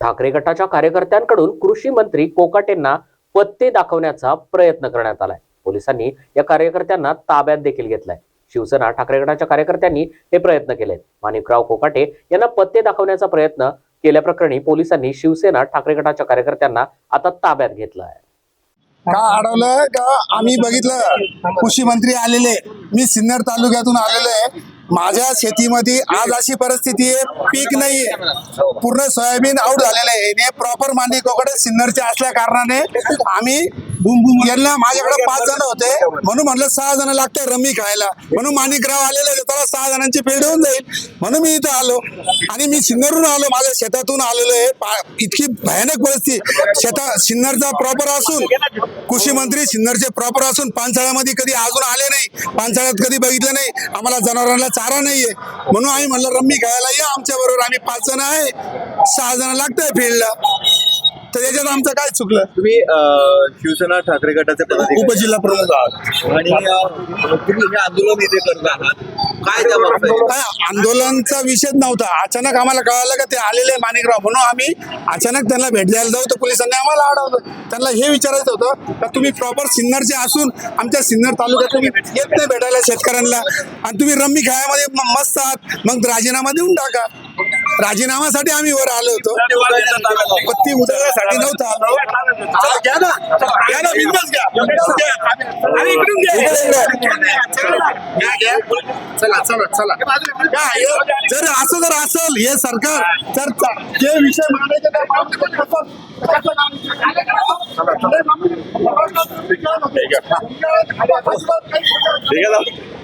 ठाकरे गटाच्या कार्यकर्त्यांकडून कृषी मंत्री कोकाटेंना पत्ते दाखवण्याचा प्रयत्न करण्यात आलाय. पोलिसांनी या कार्यकर्त्यांना ताब्यात देखील घेतलाय. शिवसेना ठाकरे गटाच्या कार्यकर्त्यांनी हे प्रयत्न केलेत. माणिकराव कोकाटे यांना पत्ते दाखवण्याचा प्रयत्न केल्याप्रकरणी पोलिसांनी शिवसेना ठाकरे गटाच्या कार्यकर्त्यांना आता ताब्यात घेतलं आहे का अडवलं का? आम्ही बघितलं. कृषी मंत्री आलेले. मी सिन्नर तालुक्यातून आलेलो आहे. माझ्या शेतीमध्ये आज अशी परिस्थिती आहे पीक नाहीये पूर्ण सोयाबीन आउट झालेलं आहे. प्रॉपर मांडी कोकडे सिन्नरचे असल्या कारणाने आम्ही यांना माझ्याकडे पाच जण होते. म्हणून म्हणलं सहा जण लागते रमी खायला. म्हणून माणिकराव आलेले त्याला सहा जणांची पेढ होऊन जाईल. म्हणून मी इथं आलो. आणि मी सिन्नरहून आलो. माझ्या शेतातून आलेलो आहे. पा- इतकी भयानक परिस्थिती. शेता सिन्नरचा प्रॉपर असून कृषी मंत्री सिन्नरचे प्रॉपर असून पानसाळ्यामध्ये कधी अजून आले नाही. पानसाळ्यात कधी बघितलं नाही. आम्हाला जनावरांना चारा नाहीये. म्हणून आम्ही म्हणलं रम्मी खायला या आमच्या बरोबर आम्ही पाच जण आहे. सहा जण लागतंय फील्डला. तर याच्यात आमचं काय चुकलं? तुम्ही अं, शिवसेना ठाकरे गटाचे पदाधिकारी उपजिल्हा प्रमुख आहात. आणि अं, तुम्ही हे आंदोलन इथे करत आहात. काय त्या काय आंदोलनचा विषयच नव्हता. अचानक आम्हाला कळालं का ते आलेले माणिकराव. म्हणून आम्ही अचानक त्यांना भेट द्यायला जाऊ तर पोलिसांनी आम्हाला अडवलं. त्यांना हे विचारायचं होतं का तुम्ही प्रॉपर सिन्नरचे असून आमच्या सिन्नर तालुक्यात तुम्ही येत नाही भेटायला शेतकऱ्यांना. आणि तुम्ही रम्मी खायामध्ये म- मस्त आहात. मग राजीनामा देऊन टाका. राजीनामासाठी आम्ही वर आलो होतो पत्ती उचलण्यासाठी नव्हतं आलो चला, घ्या ना घ्या ना बिंदास घ्या घ्या. अरे, इकडून घ्या. घ्या, घ्या. चला चला चला काय जर असं जर असेल हे सरकार तर जे विषय मांडायचे पण? ठीक आहे